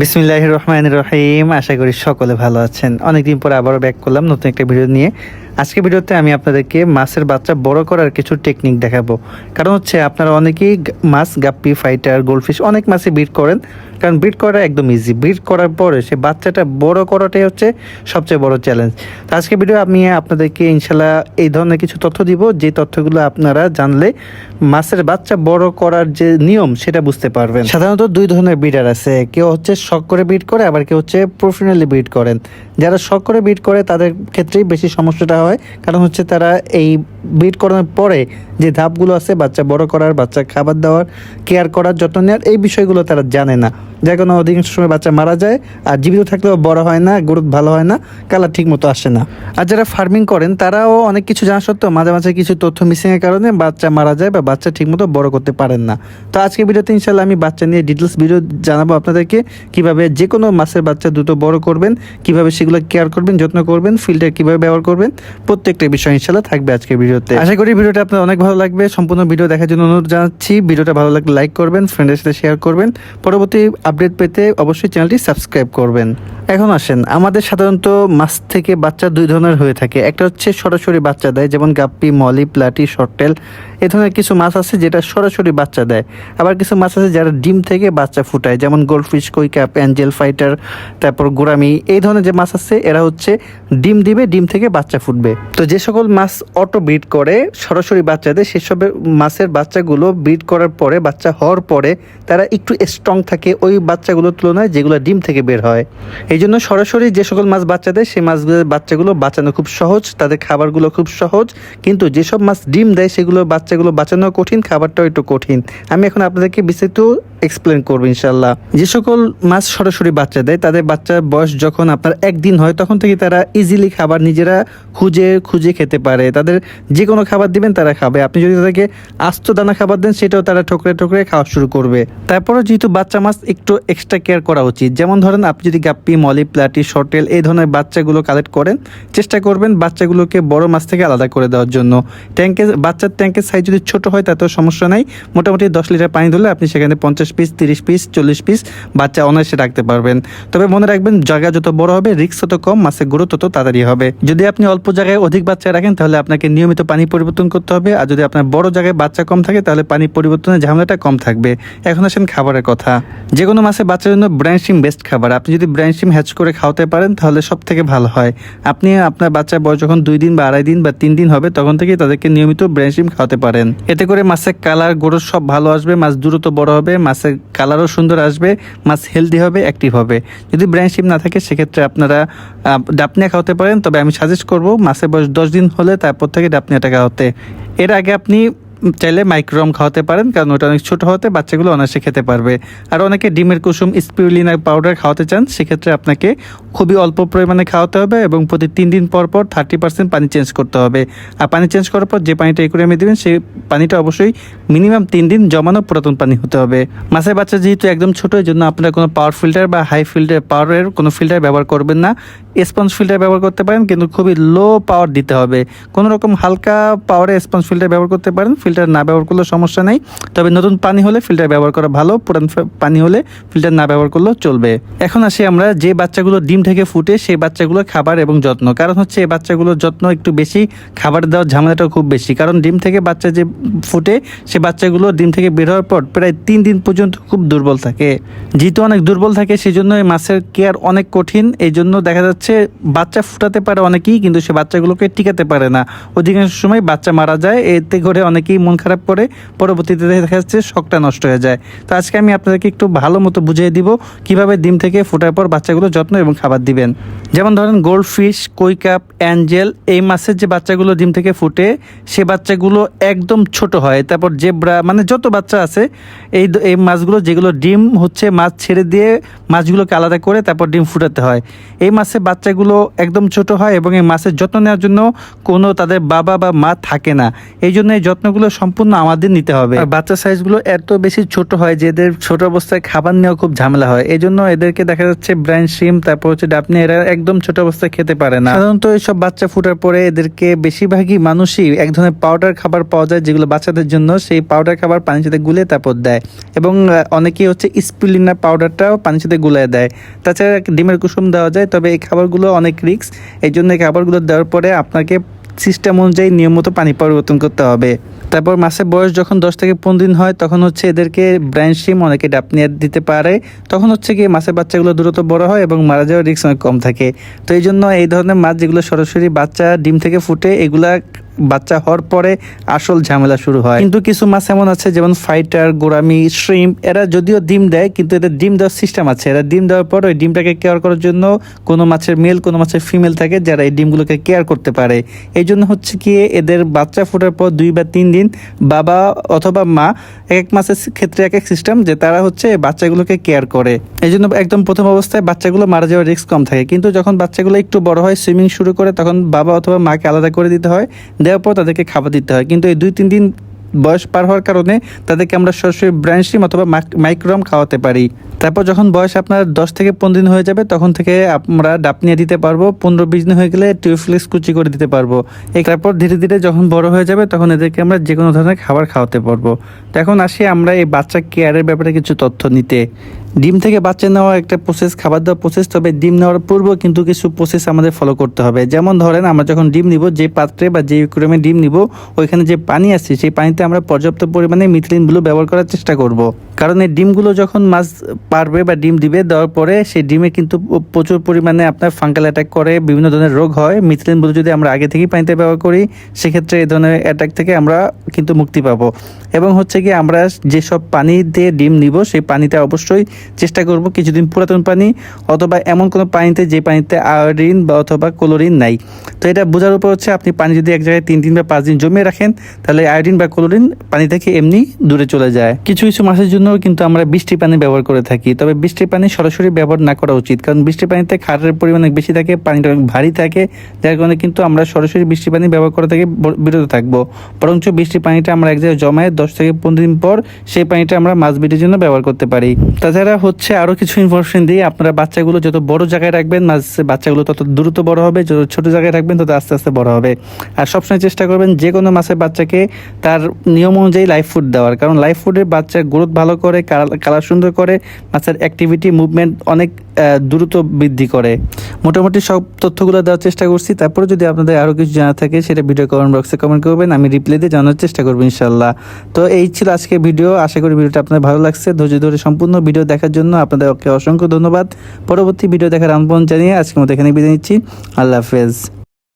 বিসমিল্লাহ রহমান রহিম। আশা করি সকলে ভালো আছেন। অনেকদিন পর আবারও ব্যাক করলাম নতুন একটা ভিডিও নিয়ে। আজকে ভিডিওতে আমি আপনাদেরকে মাছের বাচ্চা বড় করার কিছু টেকনিক দেখাবো। কারণ হচ্ছে আপনারা অনেকেই মাছ, গাপ্পি ফাইটার গোল্ডফিশ অনেক মাছে বিট করেন। কারণ বিট করা একদম ইজি বিট করার পরে সে বাচ্চাটা বড় করাটাই হচ্ছে সবচেয়ে বড় চ্যালেঞ্জ তো আজকে ভিডিও আমি আপনাদেরকে ইনশাল্লাহ এই ধরনের কিছু তথ্য দিব। যে তথ্যগুলো আপনারা জানলে মাছের বাচ্চা বড় করার যে নিয়ম, সেটা বুঝতে পারবেন। সাধারণত দুই ধরনের বিডার আছে। কেউ হচ্ছে শখ করে বিট করে, আবার কেউ হচ্ছে প্রফেশনালি বিট করেন। যারা শখ করে বিট করে, তাদের ক্ষেত্রেই বেশি সমস্যাটা হয়। কারণ হচ্ছে তারা এই বিট করানোর পরে যে ধাপগুলো আছে, বাচ্চা বড় করার, বাচ্চা খাবার দেওয়ার কেয়ার করার যত্ন নেওয়ার, এই বিষয়গুলো তারা জানে না। যার কোনো অধিকাংশ সময় বাচ্চা মারা যায় আর জীবিত থাকলেও বড় হয় না গ্রোথ ভালো হয় না কালার ঠিক মতো আসে না। আর যারা ফার্মিং করেন, তারাও অনেক কিছু জানা সত্ত্বেও মাঝে মাঝে কিছু তথ্য মিসিংয়ের কারণে বাচ্চা মারা যায় বা বাচ্চা ঠিকমতো বড় করতে পারেন না। তো আজকে ভিডিওতে ইনশাল্লাহ আমি বাচ্চা নিয়ে ডিটেলস ভিডিও জানাব আপনাদেরকে, কীভাবে যে কোনো মাছের বাচ্চা দ্রুত বড় করবেন, কীভাবে সেগুলো কেয়ার করবেন, যত্ন করবেন ফিল্টার কীভাবে ব্যবহার করবেন, প্রত্যেকটা বিষয় ইনশাল্লাহ থাকবে আজকের ভিডিওতে। আশা করি ভিডিওটা আপনার অনেক ভালো লাগবে। সম্পূর্ণ ভিডিও দেখার জন্য অনুরোধ জানাচ্ছি। ভিডিওটা ভালো লাগলে লাইক করবেন ফ্রেন্ডের সাথে শেয়ার করবেন। পরবর্তী আপডেট পেতে অবশ্যই চ্যানেলটি সাবস্ক্রাইব করবেন। এখন আসেন, আমাদের সাধারণত মাছ থেকে বাচ্চা দুই ধরনের হয়ে থাকে। একটা হচ্ছে সরাসরি বাচ্চা দেয়, যেমন গাপ্পি, মলি, প্লাটি শর্টেল এ ধরনের কিছু মাছ আছে যেটা সরাসরি বাচ্চা দেয়। আবার কিছু মাছ আছে যারা ডিম থেকে বাচ্চা ফুটায়, যেমন গোল্ডফিশ কৈকাপ অ্যাঞ্জেল ফাইটার তারপর গোরামি এই ধরনের যে মাছ আছে, এরা হচ্ছে ডিম দিবে, ডিম থেকে বাচ্চা ফুটবে। তো যে সকল মাছ অটো ব্রিড করে সরাসরি বাচ্চাদের সেসব মাছের বাচ্চাগুলো ব্রিড করার পরে, বাচ্চা হওয়ার পরে তারা একটু স্ট্রং থাকে ওই বাচ্চাগুলোর তুলনায় যেগুলো ডিম থেকে বের হয়। এই জন্য সরাসরি যে সকল মাছ বাচ্চা দেয় সেই মাছগুলোর বাচ্চাগুলো বাঁচানো খুব সহজ, তাদের খাবারগুলো খুব সহজ। কিন্তু যেসব মাছ ডিম দেয়, সেগুলো বাচ্চাগুলো বাঁচানো কঠিন, খাবারটাও একটু কঠিন। আমি এখন আপনাদেরকে বিস্তারিত এক্সপ্লেন করব ইনশাল্লাহ যে সকল মাছ সরাসরি বাচ্চা দেয়, তাদের বাচ্চার বয়স যখন আপনার একদিন হয়, তখন থেকে তারা ইজিলি খাবার নিজেরা খুঁজে খুঁজে খেতে পারে। তাদের যে কোনো খাবার দিবেন, তারা খাবে। আপনি যদি তাদেরকে আস্ত দানা খাবার দেন, সেটাও তারা ঠোকরে ঠোকরে খাওয়া শুরু করবে। তারপরে যেহেতু বাচ্চা মাছ, একটু এক্সট্রা কেয়ার করা উচিত। যেমন ধরেন, আপনি যদি গাপ্পি, মলি, প্লাটি শর্টেল এই ধরনের বাচ্চাগুলো কালেক্ট করেন, চেষ্টা করবেন বাচ্চাগুলোকে বড় মাছ থেকে আলাদা করে দেওয়ার জন্য। ট্যাঙ্কের বাচ্চার ট্যাঙ্কের সাইজ যদি ছোট হয়, তাতেও সমস্যা নাই। মোটামুটি দশ লিটার পানি ধরলে আপনি সেখানে পঞ্চাশ পিস তিরিশ পিস চল্লিশ পিস বাচ্চা অনায়াসে রাখতে পারবেন। তবে মনে রাখবেন, জায়গা যত বড় হবে রিস্ক তত কম, মাছের গ্রোথ তত তাড়াতাড়ি হবে। যদি আপনি অল্প জায়গায় অধিক বাচ্চা রাখেন, তাহলে আপনাকে নিয়মিত পানি পরিবর্তন করতে হবে। আর যদি আপনার বড় জায়গায় বাচ্চা কম থাকে, তাহলে পানি পরিবর্তনের ঝামেলাটা কম থাকবে। এখন আসেন খাবারের কথা। যে কোনো মাছের বাচ্চার জন্য ব্রাইন শিম বেস্ট খাবার। আপনি যদি ব্রাইন শিম হ্যাচ করে খাওয়াতে পারেন, তাহলে সব থেকে ভালো হয়। আপনি আপনার বাচ্চার বয়স যখন দুই দিন বা আড়াই দিন বা তিন দিন হবে, তখন থেকে তাদেরকে নিয়মিত ব্রাইন শিম খাওয়াতে পারেন। এতে করে মাছের কালার গোড়ো সব ভালো আসবে, মাছ দ্রুত বড় হবে মাছের কালারও সুন্দর আসবে, মাছ হেলদি হবে অ্যাক্টিভ হবে। যদি ব্র্যান্ড শিপ না থাকে, সেক্ষেত্রে আপনারা ডাপনিয়া খাওয়াতে পারেন। তবে আমি সাজেস্ট করব, মাছের বয়স দশ দিন হলে তারপর থেকে ডাপনিয়াটা খাওয়াতে। এর আগে আপনি চাইলে মাইক্রোম খাওয়াতে পারেন, কারণ ওটা অনেক ছোটো হতে বাচ্চাগুলো অনায়াসে খেতে পারবে। আর অনেকে ডিমের কুসুম স্পিরুলিনা পাউডার খাওয়াতে চান, সেক্ষেত্রে আপনাকে খুবই অল্প পরিমাণে খাওয়াতে হবে এবং প্রতি তিন দিন পর পর থার্টি পার্সেন্ট পানি চেঞ্জ করতে হবে। আর পানি চেঞ্জ করার পর যে পানিটা একুরিয়ামে দেবেন, সেই পানিটা অবশ্যই মিনিমাম তিন দিন জমানো পুরাতন পানি হতে হবে। মাছের বাচ্চা যেহেতু একদম ছোটো এই জন্য আপনারা কোনো পাওয়ার ফিল্টার বা হাই ফিল্টার পাওয়ারের কোনো ফিল্টার ব্যবহার করবেন না। স্পঞ্জ ফিল্টার ব্যবহার করতে পারেন, কিন্তু খুবই লো পাওয়ার দিতে হবে। কোনো রকম হালকা পাওয়ারে স্পঞ্জ ফিল্টার ব্যবহার করতে পারেন, ফিল্টার না ব্যবহার করলেও সমস্যা নেই। তবে নতুন পানি হলে ফিল্টার ব্যবহার করা ভালো, পুরান পানি হলে ফিল্টার না ব্যবহার করলেও চলবে। এখন আসি আমরা যে বাচ্চাগুলো ডিম থেকে ফুটে সেই বাচ্চাগুলো খাবার এবং যত্ন। কারণ হচ্ছে এই বাচ্চাগুলোর যত্ন একটু বেশি, খাবার দেওয়ার ঝামেলাটাও খুব বেশি। কারণ ডিম থেকে বাচ্চা যে ফুটে, সে বাচ্চাগুলো ডিম থেকে বের হওয়ার পর প্রায় তিন দিন পর্যন্ত খুব দুর্বল থাকে। যেহেতু অনেক দুর্বল থাকে সেই জন্য এই মাছের কেয়ার অনেক কঠিন। এই জন্য দেখা যাচ্ছে বাচ্চা ফুটাতে পারে অনেকেই, কিন্তু সে বাচ্চাগুলোকে টিকাতে পারে না। অধিকাংশ সময় বাচ্চা মারা যায়, এতে করে অনেকেই মন খারাপ করে। পরবর্তীতে দেখা যাচ্ছে শখটা নষ্ট হয়ে যায়। তো আজকে আমি আপনাদেরকে একটু ভালো মতো বুঝিয়ে দিব কীভাবে ডিম থেকে ফোটার পর বাচ্চাগুলো যত্ন এবং খাবার দিবেন। যেমন ধরেন গোল্ড ফিশ কৈকাপ অ্যাঞ্জেল, এই মাছের যে বাচ্চাগুলো ডিম থেকে ফুটে, সে বাচ্চাগুলো একদম ছোট হয়। তারপর জেব্রা মানে যত বাচ্চা আছে, এই এই মাছগুলো যেগুলো ডিম হচ্ছে মাছ ছেড়ে দিয়ে মাছগুলোকে আলাদা করে তারপর ডিম ফুটাতে হয়। এই মাছের বাচ্চাগুলো একদম ছোট হয় এবং এই মাছের যত্ন নেওয়ার জন্য কোনো তাদের বাবা বা মা থাকে না। এই জন্য এই যত্নগুলো সম্পূর্ণ আমাদের নিতে হবে। আর বাচ্চা সাইজগুলো এত বেশি ছোট হয় যে এদের ছোট অবস্থায় খাবার নেওয়া খুব ঝামেলা হয়। এই জন্য এদেরকে দেখা যাচ্ছে ব্রাইন শিম, তারপর হচ্ছে ডাপনি এরা একদম ছোট অবস্থায় খেতে পারে না। সাধারণত এইসব বাচ্চা ফুটার পরে এদেরকে বেশিরভাগই মানুষই এক ধরনের পাউডার খাবার পাওয়া যায় যেগুলো বাচ্চাদের জন্য সেই পাউডার খাবার পানির সাথে গুলে তারপর দেয়। এবং অনেকেই হচ্ছে স্পিলিনা পাউডারটাও পানির সাথে মধ্যে গুলায় দেয়। তাছাড়া ডিমের কুসুম দেওয়া যায়, তবে এই খাবারগুলো অনেক রিস্ক। এই জন্য এই খাবারগুলো দেওয়ার পরে আপনাকে সিস্টেম অনুযায়ী নিয়মিত পানি পরিবর্তন করতে হবে। তারপর মাসের বয়স যখন দশ থেকে পনেরো দিন হয়, তখন হচ্ছে এদেরকে ব্রাইন শিম অনেকে ডাপনিয়া দিতে পারে। তখন হচ্ছে কি মাছের বাচ্চাগুলো দ্রুত বড় হয় এবং মারা যাওয়ার রিস্ক অনেক কম থাকে। তো এই জন্য এই ধরনের মাছ যেগুলো সরাসরি বাচ্চা ডিম থেকে ফুটে, এগুলা বাচ্চা হওয়ার পরে আসল ঝামেলা শুরু হয়। কিন্তু কিছু মাছ এমন আছে, যেমন ফাইটার গোরামি শ্রিম এরা যদিও ডিম দেয়, কিন্তু এদের ডিম দেওয়ার সিস্টেম আছে। এরা ডিম দেওয়ার পর ওই ডিমটাকে কেয়ার করার জন্য কোনো মাছের মেল কোনো মাছের ফিমেল থাকে, যারা এই ডিমগুলোকে কেয়ার করতে পারে। এই জন্য হচ্ছে কি, এদের বাচ্চা ফোটার পর দুই বা তিন দিন বাবা অথবা মা এক এক মাসের ক্ষেত্রে এক এক সিস্টেম যে তারা হচ্ছে বাচ্চাগুলোকে কেয়ার করে। এই জন্য একদম প্রথম অবস্থায় বাচ্চাগুলো মারা যাওয়ার রিস্ক কম থাকে। কিন্তু যখন বাচ্চাগুলো একটু বড় হয় সুইমিং শুরু করে, তখন বাবা অথবা মাকে আলাদা করে দিতে হয় দেওয়ার পর তাদেরকে খাবার দিতে হয়। কিন্তু এই দুই তিন দিন বয়স পার হওয়ার কারণে তাদেরকে আমরা সরাসরি ব্র্যান্ডসিম অথবা মাইক্রোম খাওয়াতে পারি। তারপর যখন বয়স আপনার দশ থেকে পনেরো দিন হয়ে যাবে, তখন থেকে আমরা ডাপনিয়া দিতে পারব, পনেরো বিশ দিন হয়ে গেলে টিউফ্লেক্স কুচি করে দিতে পারব। তারপর ধীরে ধীরে যখন বড় হয়ে যাবে, তখন এদেরকে আমরা যে কোনো ধরনের খাবার খাওয়াতে পারব। তো এখন আসি আমরা এই বাচ্চা কেয়ারের ব্যাপারে কিছু তথ্য নিতে। ডিম থেকে বাচ্চা নেওয়া একটা প্রসেস খাবার দেওয়ার প্রসেস তবে ডিম নেওয়ার পূর্ব কিন্তু কিছু প্রসেস আমাদের ফলো করতে হবে। যেমন ধরেন, আমরা যখন ডিম নিব, যে পাত্রে বা যে ক্রমে ডিম নিব, ওইখানে যে পানি আছে, সেই পানিতে আমরা পর্যাপ্ত পরিমাণে মিথিলিন ব্লু ব্যবহার করার চেষ্টা করব। কারণ এই ডিমগুলো যখন মাছ পারবে বা ডিম দিবে, দেওয়ার পরে সেই ডিমে কিন্তু প্রচুর পরিমাণে আপনার ফাঙ্গাল অ্যাটাক করে, বিভিন্ন ধরনের রোগ হয়। মিথিলিন ব্লু যদি আমরা আগে থেকেই পানিতে ব্যবহার করি, সেক্ষেত্রে এই ধরনের অ্যাটাক থেকে আমরা কিন্তু মুক্তি পাবো। এবং হচ্ছে কি, আমরা যেসব পানি দিয়ে ডিম নিব, সেই পানিতে অবশ্যই চেষ্টা করব কিছুদিন পুরাতন পানি, অথবা এমন কোনো পানিতে যে পানিতে আয়োডিন বা অথবা ক্লোরিন নাই। তো এটা বোঝার উপর হচ্ছে, আপনি পানি যদি এক জায়গায় তিন দিন বা পাঁচ দিন জমিয়ে রাখেন, তাহলে আয়োডিন বা ক্লোরিন পানি থেকে এমনি দূরে চলে যায়। কিছু কিছু মাছের জন্য কিন্তু আমরা বৃষ্টির পানি ব্যবহার করে থাকি, তবে বৃষ্টির পানি সরাসরি ব্যবহার না করা উচিত, কারণ বৃষ্টির পানিতে খারের পরিমাণ বেশি থাকে, পানিটা অনেক ভারী থাকে, যার কারণে কিন্তু আমরা সরাসরি বৃষ্টি পানি ব্যবহার করা থেকে বিরত থাকব। বরঞ্চ বৃষ্টির পানিটা আমরা এক জায়গায় জমায়ে দশ থেকে পনেরো দিন পর সেই পানিটা আমরা মাছ বিটির জন্য ব্যবহার করতে পারি। তাছাড়া হচ্ছে আরও কিছু ইনফরমেশন দিই আপনারা বাচ্চাগুলো যত বড় জায়গায় রাখবেন মাছ বাচ্চাগুলো তত দ্রুত বড় হবে, যত ছোট জায়গায় রাখবেন, তত আস্তে আস্তে বড় হবে। আর সবসময় চেষ্টা করবেন যে কোনো মাছের বাচ্চাকে তার নিয়ম অনুযায়ী লাইফ ফুড দেওয়ার। কারণ লাইফ ফুডের বাচ্চার গ্রোথ ভালো করে কালার সুন্দর করে, বাচ্চার অ্যাক্টিভিটি মুভমেন্ট অনেক দ্রুত বৃদ্ধি করে। মোটামুটি সব তথ্যগুলো দেওয়ার চেষ্টা করছি। তারপরে যদি আপনাদের আরও কিছু জানা থাকে, সেটা ভিডিও কমেন্ট বক্সে কমেন্ট করবেন। আমি রিপ্লাই দিয়ে জানার চেষ্টা করব ইনশাল্লাহ তো এই ছিল আজকে ভিডিও আশা করি ভিডিওটা আপনাদের ভালো লাগছে। ধৈর্য ধরে সম্পূর্ণ ভিডিও দেখার জন্য আপনাদেরকে অসংখ্য ধন্যবাদ। পরবর্তী ভিডিও দেখার আমন্ত্রণ জানিয়ে আজকের মতো এখানে বিদায় নিচ্ছি। আল্লাহ হাফেজ।